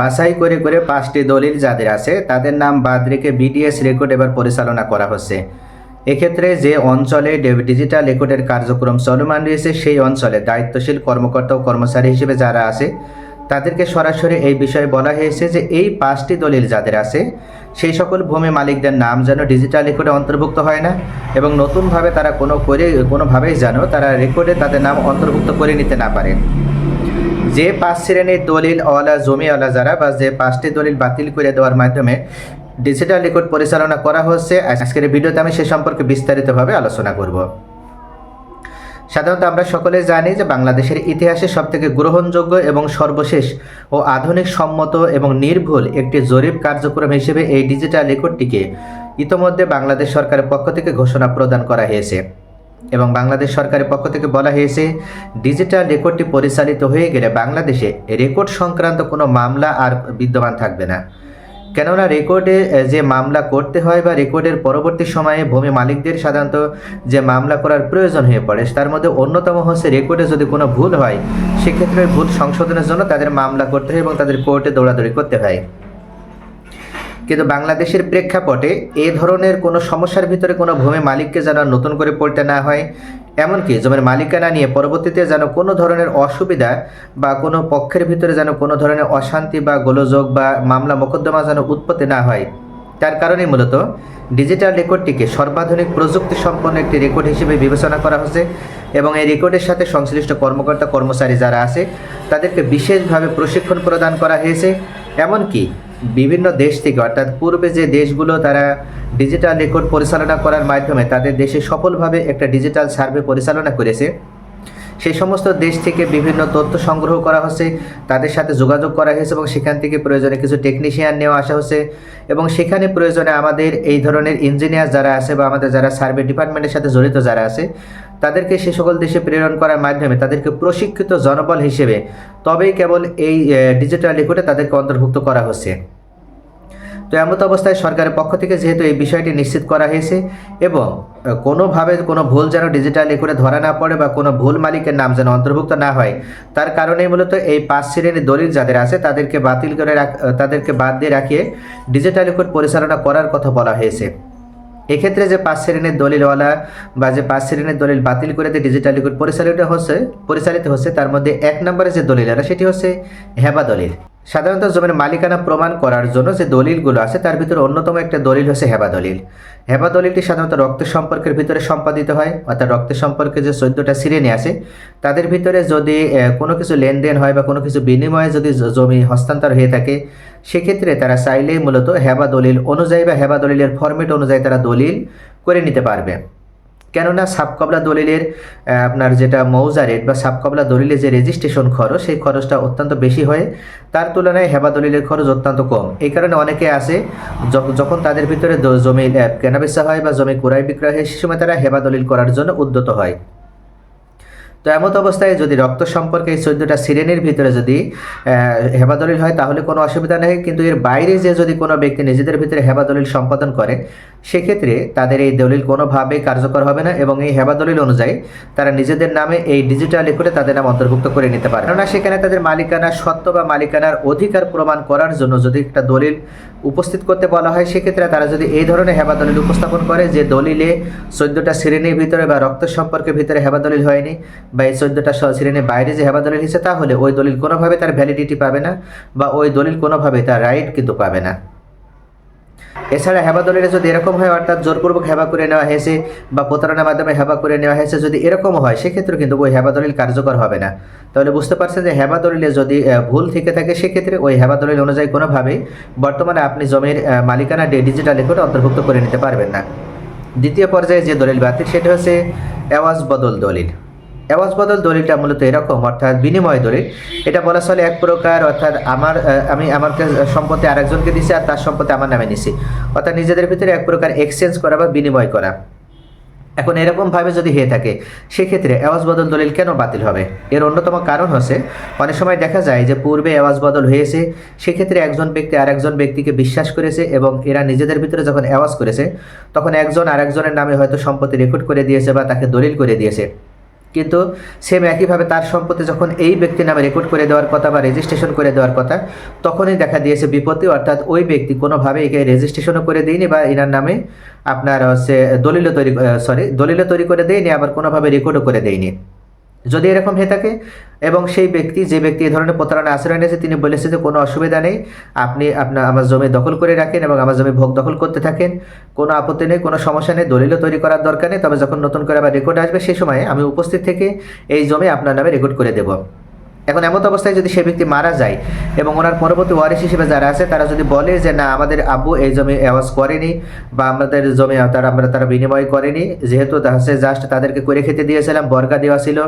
বাছাই করে করে পাঁচটি দলিল যাদের আছে, তাদের নাম বাদ রেখে বিডিএস রেকর্ড এবার পরিচালনা করা হচ্ছে। এক্ষেত্রে যে অঞ্চলে ডিজিটাল রেকর্ডের কার্যক্রম চলমান রয়েছে, সেই অঞ্চলে দায়িত্বশীল কর্মকর্তা ও কর্মচারী হিসেবে যারা আছে, তাদেরকে সরাসরি এই বিষয়ে বলা হয়েছে যে এই পাঁচটি দলিল যাদের আছে, সেই সকল ভূমি মালিকদের নাম যেন ডিজিটাল রেকর্ডে অন্তর্ভুক্ত হয় না এবং নতুনভাবে তারা কোনো করে কোনোভাবেই যেন তারা রেকর্ডে তাদের নাম অন্তর্ভুক্ত করে নিতে না পারে। যে পাঁচ শ্রেণির দলিল অলা জমিওয়ালা যারা, বা যে পাঁচটি দলিল বাতিল করে দেওয়ার মাধ্যমে ডিজিটাল রেকর্ড পরিচালনা করা হচ্ছে, আজকের ভিডিওতে আমি সে সম্পর্কে বিস্তারিতভাবে আলোচনা করব। সাধারণত আমরা সকলে জানি যে বাংলাদেশের ইতিহাসে সবথেকে গ্রহণযোগ্য এবং সর্বশেষ ও আধুনিক সম্মত এবং নির্ভুল একটি জরিপ কার্যক্রম হিসেবে এই ডিজিটাল রেকর্ডটিকে ইতোমধ্যে বাংলাদেশ সরকারের পক্ষ থেকে ঘোষণা প্রদান করা হয়েছে। এবং বাংলাদেশ সরকারের পক্ষ থেকে বলা হয়েছে, ডিজিটাল রেকর্ডটি পরিচালিত হয়ে গেলে বাংলাদেশে রেকর্ড সংক্রান্ত কোনো মামলা আর বিদ্যমান থাকবে না। কেননা রেকর্ডে যে মামলা করতে হয় বা রেকর্ডের পরবর্তী সময়ে ভূমি মালিকদের সাধারণত যে মামলা করার প্রয়োজন হয়ে পড়ে, তার মধ্যে অন্যতম হচ্ছে রেকর্ডে যদি কোনো ভুল হয়, সেক্ষেত্রে ভুল সংশোধনের জন্য তাদের মামলা করতে হয় এবং তাদের কোর্টে দৌড়াদৌড়ি করতে হয়। কিন্তু বাংলাদেশের প্রেক্ষাপটে এ ধরনের কোনো সমস্যার ভিতরে কোনো ভূমি মালিককে যেন নতুন করে পড়তে না হয়, এমনকি জমির মালিকানা নিয়ে পরবর্তীতে যেন কোনো ধরনের অসুবিধা বা কোনো পক্ষের ভিতরে যেন কোনো ধরনের অশান্তি বা গোলযোগ বা মামলা মোকদ্দমা যেন উৎপত্তি না হয়। তার কারণে মূলত ডিজিটাল রেকর্ডটিকে সর্বাধুনিক প্রযুক্তি সম্পন্ন একটি রেকর্ড হিসেবে বিবেচনা করা হচ্ছে এবং এই রেকর্ডের সাথে সংশ্লিষ্ট কর্মকর্তা, কর্মচারী যারা আছে, তাদেরকে বিশেষভাবে প্রশিক্ষণ প্রদান করা হয়েছে। এমনকি বিভিন্ন দেশ থেকে, অর্থাৎ পূর্বে যে দেশগুলো তারা ডিজিটাল রেকর্ড পরিচালনা করার মাধ্যমে তাদের দেশে সফলভাবে একটা ডিজিটাল সার্ভে পরিচালনা করেছে, সেই সমস্ত দেশ থেকে বিভিন্ন তথ্য সংগ্রহ করা হচ্ছে, তাদের সাথে যোগাযোগ করা হয়েছে এবং সেখান থেকে প্রয়োজনে কিছু টেকনিশিয়ান নেওয়া আসা হচ্ছে এবং সেখানে প্রয়োজনে আমাদের এই ধরনের ইঞ্জিনিয়ার যারা আছে বা আমাদের যারা সার্ভে ডিপার্টমেন্টের সাথে জড়িত যারা আছে তাদেরকে সে সকল দেশে প্রেরণ করার মাধ্যমে তাদেরকে প্রশিক্ষিত জনবল হিসেবে তবেই কেবল এই ডিজিটাল রেকর্ডে তাদেরকে অন্তর্ভুক্ত করা হচ্ছে। তো এমত অবস্থায় সরকারের পক্ষ থেকে যেহেতু এই বিষয়টি নিশ্চিত করা হয়েছে এবং কোনোভাবে কোনো ভুল যেন ডিজিটাল করে ধরা না পড়ে বা কোনো ভুল মালিকের নাম যেন অন্তর্ভুক্ত না হয়, তার কারণেই মূলত এই পাঁচ শ্রেণির দলিল যাদের আছে তাদেরকে বাতিল করে তাদেরকে বাদ দিয়ে রাখিয়ে ডিজিটাল রেকর্ড পরিচালনা করার কথা বলা হয়েছে। এক্ষেত্রে যে পাঁচ শ্রেণির দলিলওয়ালা বা যে পাঁচ শ্রেণির দলিল বাতিল করে দিয়ে ডিজিটাল রেকর্ড পরিচালিত হচ্ছে পরিচালিত হচ্ছে, তার মধ্যে এক নম্বরে যে দলিল সেটি হচ্ছে হেবা দলিল। সাধারণত জমির মালিকানা প্রমাণ করার জন্য যে দলিলগুলো আছে, তার ভিতরে অন্যতম একটা দলিল হচ্ছে হেবা দলিল। হেবা দলিলটি সাধারণত রক্ত সম্পর্কের ভিতরে সম্পাদিত হয়, অর্থাৎ রক্ত সম্পর্কে যে চোদ্দোটা শ্রেণি আছে, তাদের ভিতরে যদি কোনো কিছু লেনদেন হয় বা কোনো কিছু বিনিময়ে যদি জমি হস্তান্তর হয়ে থাকে সেক্ষেত্রে তারা চাইলে মূলত হেবা দলিল অনুযায়ী বা হেবা দলিলের ফরম্যাট অনুযায়ী তারা দলিল করে নিতে পারবে। কেননা সাবকবলা দলিলের আপনার যেটা মৌজা রেট বা সাবকবলা দলিলের যে রেজিস্ট্রেশন খরচ, সেই খরচটা অত্যন্ত বেশি হয়। তার তুলনায় হেবা দলিলের খরচ অত্যন্ত কম। এই কারণে অনেকে যখ- যখন তাদের ভিতরে জমি কেনাবেচা হয় বা জমি ক্রয় বিক্রয় হয়, সে সময় তারা হেবা দলিল করার জন্য উদ্যত হয়। তো এমত অবস্থায় যদি রক্ত সম্পর্কে এই চোদ্দটা সিরেনির ভিতরে যদি হেবাদলিল হয়, তাহলে কোনো অসুবিধা নেই। কিন্তু এর বাইরে যে যদি কোনো ব্যক্তি নিজেদের ভিতরে হেবাদলিল সম্পাদন করে সেক্ষেত্রে তাদের এই দলিল কোনোভাবেই কার্যকর হবে না এবং এই হেবাদলিল অনুযায়ী তারা নিজেদের নামে এই ডিজিটাল রেকর্ডে তাদের নাম অন্তর্ভুক্ত করে নিতে পারে। কেননা সেখানে তাদের মালিকানার সত্ত্ব বা মালিকানার অধিকার প্রমাণ করার জন্য যদি একটা দলিল উপস্থিত করতে বলা হয়, সেক্ষেত্রে তারা যদি এই ধরনের হেবা দলিল উপস্থাপন করে যে দলিলে চোদ্দটা শ্রেণির ভিতরে বা রক্ত সম্পর্কের ভিতরে হেবা দলিল হয়নি বা এই চোদ্দটা শ্রেণির বাইরে যে হেবা দলিল হিসেবে তাহলে ওই দলিল কোনোভাবে তার ভ্যালিডিটি পাবে না বা ওই দলিল কোনোভাবে তার রাইট কিন্তু পাবে না। এছাড়া হেবা দলিলে যদি এরকম হয়, অর্থাৎ জোরপূর্বক হেবা করে নেওয়া হয়েছে বা প্রতারণার মাধ্যমে হেবা করে নেওয়া হয়েছে, যদি এরকম হয়, সেক্ষেত্রে কিন্তু ওই হেবা দলিল কার্যকর হবে না। তাহলে বুঝতে পারছেন যে হেবা দলিলে যদি ভুল থেকে থাকে, সেক্ষেত্রে ওই হেবা দলিল অনুযায়ী কোনোভাবেই বর্তমানে আপনি জমির মালিকানা ডিজিটাল রেকর্ড অন্তর্ভুক্ত করে নিতে পারবেন না। দ্বিতীয় পর্যায়ে যে দলিল বাতিল, সেটা হচ্ছে অ্যাওয়াজ বদল দলিল। এওয়াজ বদল দলিলটা মূলত এরকম, অর্থাৎ বিনিময় দলিল। এটা বলা চলে এক প্রকার, অর্থাৎ আমার আমি আমার সম্পত্তি আরেকজনকে দিছি আর তার সম্পত্তি আমার নামে নিছি। অর্থাৎ নিজেদের ভিতরে এক প্রকার এক্সচেঞ্জ করা বা বিনিময় করা। এখন এরকমভাবে যদি হয়ে থাকে, সেক্ষেত্রে আওয়াজ বদল দলিল কেন বাতিল হবে? এর অন্যতম কারণ হচ্ছে, অনেক সময় দেখা যায় যে পূর্বে আওয়াজ বদল হয়েছে, সেক্ষেত্রে একজন ব্যক্তি আর একজন ব্যক্তিকে বিশ্বাস করেছে এবং এরা নিজেদের ভিতরে যখন আওয়াজ করেছে, তখন একজন আরেকজনের নামে হয়তো সম্পত্তি রেকর্ড করে দিয়েছে বা তাকে দলিল করে দিয়েছে। কিন্তু সেম একইভাবে তার সম্পত্তি যখন এই ব্যক্তির নামে রেকর্ড করে দেওয়ার কথা বা রেজিস্ট্রেশন করে দেওয়ার কথা, তখনই দেখা দিয়েছে বিপত্তি, অর্থাৎ ওই ব্যক্তি কোনোভাবে একে রেজিস্ট্রেশনও করে দেয়নি বা এনার নামে আপনার হচ্ছে দলিলও তৈরি সরি দলিল তৈরি করে দেয়নি, আবার কোনোভাবে রেকর্ডও করে দেয়নি। যদি এরকম হয়ে থাকে এবং সেই ব্যক্তি, যে ব্যক্তি এ ধরনের প্রতারণা আশ্রয় নিয়েছে, তিনি বলেছে যে কোনো অসুবিধা নেই, আপনি আপনার আমার জমি দখল করে রাখেন এবং আমার জমি ভোগ দখল করতে থাকেন, কোনো আপত্তি নেই, কোনো সমস্যা নেই, দলিলও তৈরি করার দরকার নেই, তবে যখন নতুন করে আবার রেকর্ড আসবে সেই সময় আমি উপস্থিত থেকে এই জমি আপনার নামে রেকর্ড করে দেবো। এখন এমন অবস্থায় যদি সে ব্যক্তি মারা যায় এবং ওনার পরবর্তী ওয়ারিশ হিসেবে যারা আছে, তারা যদি বলে যে, না, আমাদের আব্বু এই জমি আওয়াজ করেনি বা আমাদের জমি তারা, আমরা তারা বিনিময় করেনি, যেহেতু হচ্ছে জাস্ট তাদেরকে করে খেতে দিয়েছিলাম বর্গা দেওয়া ছিল।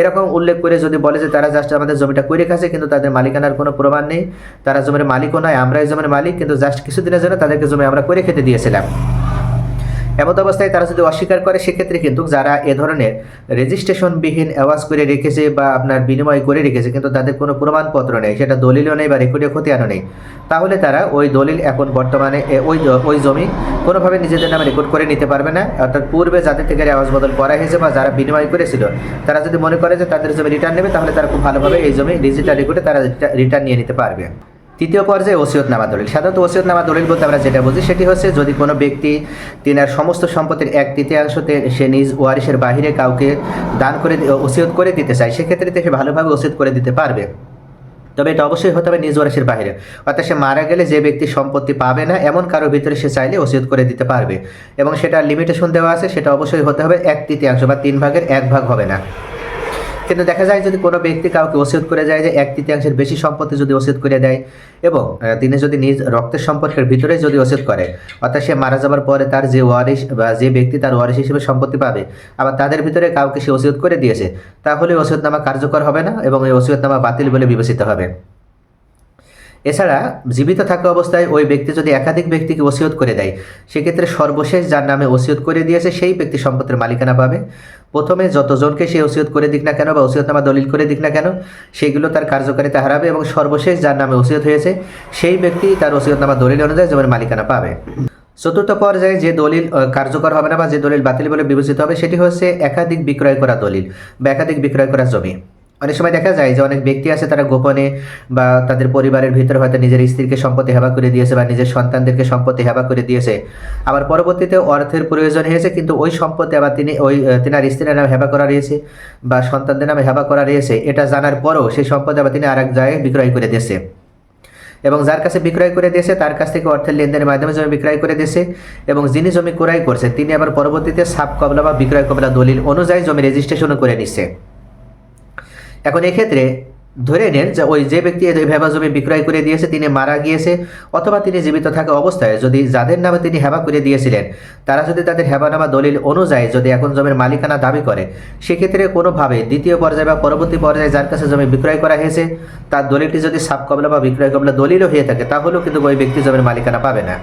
এরকম উল্লেখ করে যদি বলে যে, তারা জাস্ট আমাদের জমিটা করে খাচ্ছে, কিন্তু তাদের মালিকানার কোনো প্রমাণ নেই। তারা জমির মালিকও নয় আমরা এই জমির মালিক, কিন্তু জাস্ট কিছুদিনের জন্য তাদেরকে জমি আমরা করে খেতে দিয়েছিলাম। এমত অবস্থায় তারা যদি অস্বীকার করে, সেক্ষেত্রে কিন্তু যারা এ ধরনের রেজিস্ট্রেশনবিহীন আওয়াজ করে রেখেছে বা আপনার বিনিময় করে রেখেছে, কিন্তু তাদের কোনো প্রমাণপত্র নেই, সেটা দলিলও নেই বা রেকর্ডে খতিয়ানও নেই, তাহলে তারা ওই দলিল এখন বর্তমানে ওই ওই জমি কোনোভাবে নিজেদের নামে রেকর্ড করে নিতে পারবে না। অর্থাৎ পূর্বে যাদের থেকে আওয়াজ বদল করা হয়েছে বা যারা বিনিময় করেছিল, তারা যদি মনে করে যে তাদের জমি রিটার্ন নেবে, তাহলে তারা খুব ভালোভাবে এই জমি ডিজিটাল রেকর্ডে তারা রিটার্ন নিয়ে নিতে পারবে। তৃতীয় পর্যায়ে ওসিয়তনামা দলিল। সাধারণত ওসিয়তনামা দলিল বলতে আমরা যেটা বুঝি সেটি হচ্ছে যদি কোনো ব্যক্তি তিনার সমস্ত সম্পত্তির এক তৃতীয়াংশতে সে নিজ ওয়ারিশের বাহিরে কাউকে দান করে ওসিয়ত করে দিতে চায়, সেক্ষেত্রে সে ভালোভাবে ওসিয়ত করে দিতে পারবে। তবে এটা অবশ্যই হতে হবে নিজ ওয়ারিশের বাইরে অর্থাৎ সে মারা গেলে যে ব্যক্তি সম্পত্তি পাবে না, এমন কারোর ভিতরে সে চাইলে ওসিয়ত করে দিতে পারবে। এবং সেটা লিমিটেশন দেওয়া আছে, সেটা অবশ্যই হতে হবে এক তৃতীয়াংশ বা তিন ভাগের এক ভাগ হবে না। কিন্তু দেখা যায় যদি কোনো ব্যক্তি কাউকে ওসিয়ত করে যায় যে এক তৃতীয়াংশের বেশি সম্পত্তি যদি ওসিয়ত করে দেয় এবং তিনি যদি নিজ রক্তের সম্পর্কের ভিতরে যদি ওসিয়ত করে, অর্থাৎ সে মারা যাবার পরে তার যে ওয়ারিশ বা যে ব্যক্তি তার ওয়ারিশ হিসেবে সম্পত্তি পাবে, আবার তাদের ভিতরে কাউকে সে ওসিয়ত করে দিয়েছে, তাহলে ওসিয়তনামা কার্যকর হবে না এবং এই ওসিয়তনামা বাতিল বলে বিবেচিত হবে। এছাড়া জীবিত থাকা অবস্থায় ওই ব্যক্তি যদি একাধিক ব্যক্তিকে ওসিয়ত করে দেয়, সেক্ষেত্রে সর্বশেষ যার নামে ওসিয়ত করে দিয়েছে সেই ব্যক্তি সম্পত্তির মালিকানা পাবে। প্রথমে যতজনকে সে ওসিয়ত করে দিক না কেন বা ওসিয়তনামা দলিল করে দিক না কেন, সেগুলো তার কার্যকারিতা হারাবে এবং সর্বশেষ যার নামে ওসিয়ত হয়েছে, সেই ব্যক্তি তার ওসিয়তনামা দলিল অনুযায়ী জমির মালিকানা পাবে। চতুর্থ পর্যায়ে যে দলিল কার্যকর হবে না বা যে দলিল বাতিল বলে বিবেচিত হবে, সেটি হচ্ছে একাধিক বিক্রয় করা দলিল বা একাধিক বিক্রয় করা জমি। অনেক সময় দেখা যায় যে অনেক ব্যক্তি আছে তারা গোপনে বা তাদের পরিবারের ভিতরে হয়তো নিজের স্ত্রীকে সম্পত্তি হেবা করে দিয়েছে বা নিজের সন্তানদেরকে সম্পত্তি হেবা করে দিয়েছে। আবার পরবর্তীতে অর্থের প্রয়োজন হয়েছে, কিন্তু ওই সম্পত্তি আবার তিনি ওই তিনার স্ত্রীর নামে হেবা করা রয়েছে বা সন্তানদের নামে হেবা করা রয়েছে। এটা জানার পরও সেই সম্পত্তি আবার তিনি আরেক জায়গায় বিক্রয় করে দিয়েছে। এবং যার কাছে বিক্রয় করে দিয়েছে, তার কাছ থেকে অর্থের লেনদেনের মাধ্যমে জমি বিক্রয় করে দিয়েছে এবং যিনি জমি ক্রয় করছে, তিনি আবার পরবর্তীতে সাব কবলা বা বিক্রয় কবলা দলিল অনুযায়ী জমি রেজিস্ট্রেশনও করে নিচ্ছে। এখন এক্ষেত্রে ধরে নেন যে ওই যে ব্যক্তি ভেবা জমি বিক্রয় করে দিয়েছে, তিনি মারা গিয়েছে, অথবা তিনি জীবিত থাকা অবস্থায় যদি যাদের নামে তিনি হেবা করে দিয়েছিলেন, তারা যদি তাদের হেবানামা দলিল অনুযায়ী যদি এখন জমির মালিকানা দাবি করে, সেক্ষেত্রে কোনোভাবে দ্বিতীয় পর্যায়ে বা পরবর্তী পর্যায়ে যার কাছে জমি বিক্রয় করা হয়েছে, তার দলিলটি যদি সাব কবলা বা বিক্রয় কবলা দলিলও হয়ে থাকে, তাহলেও কিন্তু ওই ব্যক্তি জমির মালিকানা পাবে না।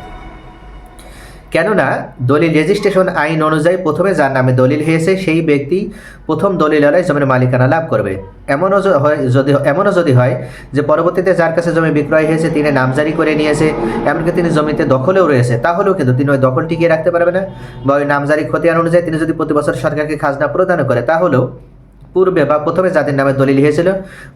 কেননা দলিল রেজিস্ট্রেশন আইন অনুযায়ী প্রথমে যার নামে দলিল হয়েছে, সেই ব্যক্তি প্রথম দলিল দলিলালয় জমির মালিকানা লাভ করবে। এমনও হয় যদি, এমনও যদি হয় যে পরবর্তীতে যার কাছে জমি বিক্রয় হয়েছে, তিনি নামজারি করে নিয়েছে, এমনকি তিনি জমিতে দখলেও রয়েছে, তাহলেও কিন্তু তিনি ওই দখল টিকিয়ে রাখতে পারবে না। বা ওই নামজারি খতিয়ান অনুযায়ী তিনি যদি প্রতি বছর সরকারকে খাজনা প্রদান করে, তাহলেও পূর্বে বা প্রথমে যাদের নামে দলিল হয়েছিল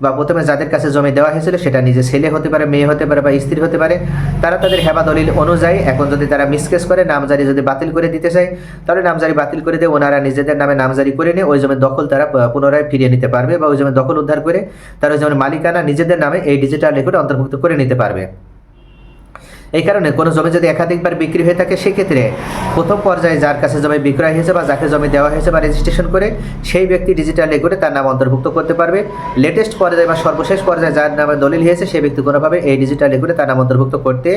বা প্রথমে যাদের কাছে জমি দেওয়া হয়েছিল, সেটা নিজে ছেলে হতে পারে, মেয়ে হতে পারে বা স্ত্রী হতে পারে, তারা তাদের হেবা দলিল অনুযায়ী, এখন যদি তারা মিসকেস করে, নামজারি যদি বাতিল করে দিতে চায়, তাহলে নামজারি বাতিল করে দিয়ে ওনারা নিজেদের নামে নামজারি করে নিয়ে ওই জমির দখল তারা পুনরায় ফিরিয়ে নিতে পারবে বা ওই জমির দখল উদ্ধার করে তারা ওই জমির মালিকানা নিজেদের নামে এই ডিজিটাল রেকর্ড অন্তর্ভুক্ত করে নিতে পারবে। এই কারণে কোনো জমি যদি একাধিকবার বিক্রি হয়ে থাকে, সেক্ষেত্রে প্রথম পর্যায়ে যার কাছে জমি বিক্রয় হয়েছে বা যাকে জমি দেওয়া হয়েছে বা রেজিস্ট্রেশন করে, সেই ব্যক্তি ডিজিটাল রেকর্ডে তার নাম অন্তর্ভুক্ত করতে পারবে। লেটেস্ট পর্যায়ে বা সর্বশেষ পর্যায়ে যার নামে দলিল হয়েছে, সেই ব্যক্তি কোনোভাবে এই ডিজিটাল রেকর্ডে তার নাম অন্তর্ভুক্ত করতে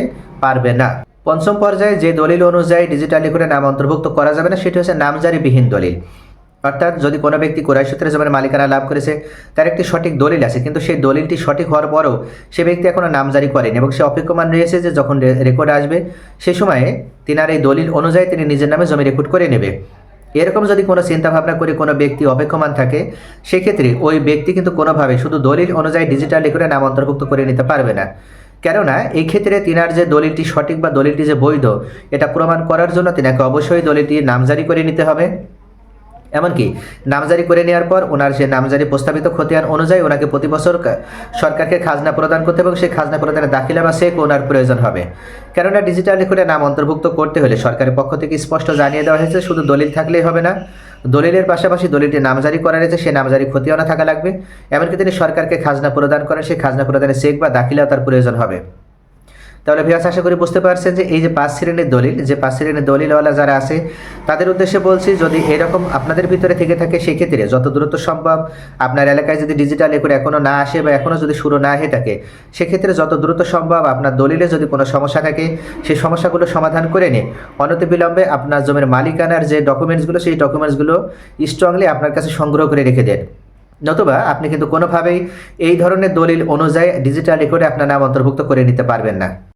পারবে না। পঞ্চম পর্যায়ে যে দলিল অনুযায়ী ডিজিটাল রেকর্ডে নাম অন্তর্ভুক্ত করা যাবে না, সেটি হচ্ছে নামজারিবিহীন দলিল। অর্থাৎ যদি কোনো ব্যক্তি কোরআশ সূত্রে জমির মালিকানা লাভ করেছে, তার একটি সঠিক দলিল আছে। কিন্তু সেই দলিলটি সঠিক হওয়ার পরও সে ব্যক্তি এখনও নামজারি করেনি এবং সে অপেক্ষমান রয়েছে যে যখন রেকর্ড আসবে, সে সময়ে তিনার এই দলিল অনুযায়ী তিনি নিজের নামে জমি রেকর্ড করে নেবে। এরকম যদি কোনো চিন্তা ভাবনা করে কোনো ব্যক্তি অপেক্ষমান থাকে, সেক্ষেত্রে ওই ব্যক্তি কিন্তু কোনোভাবে শুধু দলিল অনুযায়ী ডিজিটাল রেকর্ডে নাম অন্তর্ভুক্ত করে নিতে পারবে না। কেননা এই ক্ষেত্রে তিনার যে দলিলটি সঠিক বা দলিলটি যে বৈধ, এটা প্রমাণ করার জন্য তিনাকে অবশ্যই দলিলটি নামজারি করে নিতে হবে। এমনকি নামজারি করে নেওয়ার পর ওনার যে নামজারি প্রস্তাবিত খতিয়ান অনুযায়ী ওনাকে প্রতি বছর সরকারকে খাজনা প্রদান করতে এবং সেই খাজনা প্রদানের দাখিলা বা চেক ওনার প্রয়োজন হবে। কেননা ডিজিটাল রেকর্ডে নাম অন্তর্ভুক্ত করতে হলে সরকারের পক্ষ থেকে স্পষ্ট জানিয়ে দেওয়া হয়েছে, শুধু দলিল থাকলেই হবে না। দলিলের পাশাপাশি দলিলটি নামজারি করা রয়েছে সেই নামজারি খতিয়ানও থাকা লাগবে। এমনকি তিনি সরকারকে খাজনা প্রদান করেন, সেই খাজনা প্রদানের চেক বা দাখিলাও তার প্রয়োজন হবে। তাহলে ভিয়াস আশা করি বুঝতে পারছেন যে এই যে পাঁচ শ্রেণির দলিল, যে পাঁচ শ্রেণির দলিলওয়ালা যারা আছে, তাদের উদ্দেশ্যে বলছি যদি এরকম আপনাদের ভিতরে থেকে থাকে, সেক্ষেত্রে যত দ্রুত সম্ভব আপনার এলাকায় যদি ডিজিটাল রেকর্ড এখনও না আসে বা এখনও যদি শুরু না হয়ে থাকে, সেক্ষেত্রে যত দ্রুত সম্ভব আপনার দলিলে যদি কোনো সমস্যা থাকে, সেই সমস্যাগুলো সমাধান করে নিয়ে অনতিবিলম্বে আপনার জমির মালিকানার যে ডকুমেন্টসগুলো সেই ডকুমেন্টসগুলো স্ট্রংলি আপনার কাছে সংগ্রহ করে রেখে দেন। নতুবা আপনি কিন্তু কোনোভাবেই এই ধরনের দলিল অনুযায়ী ডিজিটাল রেকর্ডে আপনার নাম অন্তর্ভুক্ত করে নিতে পারবেন না।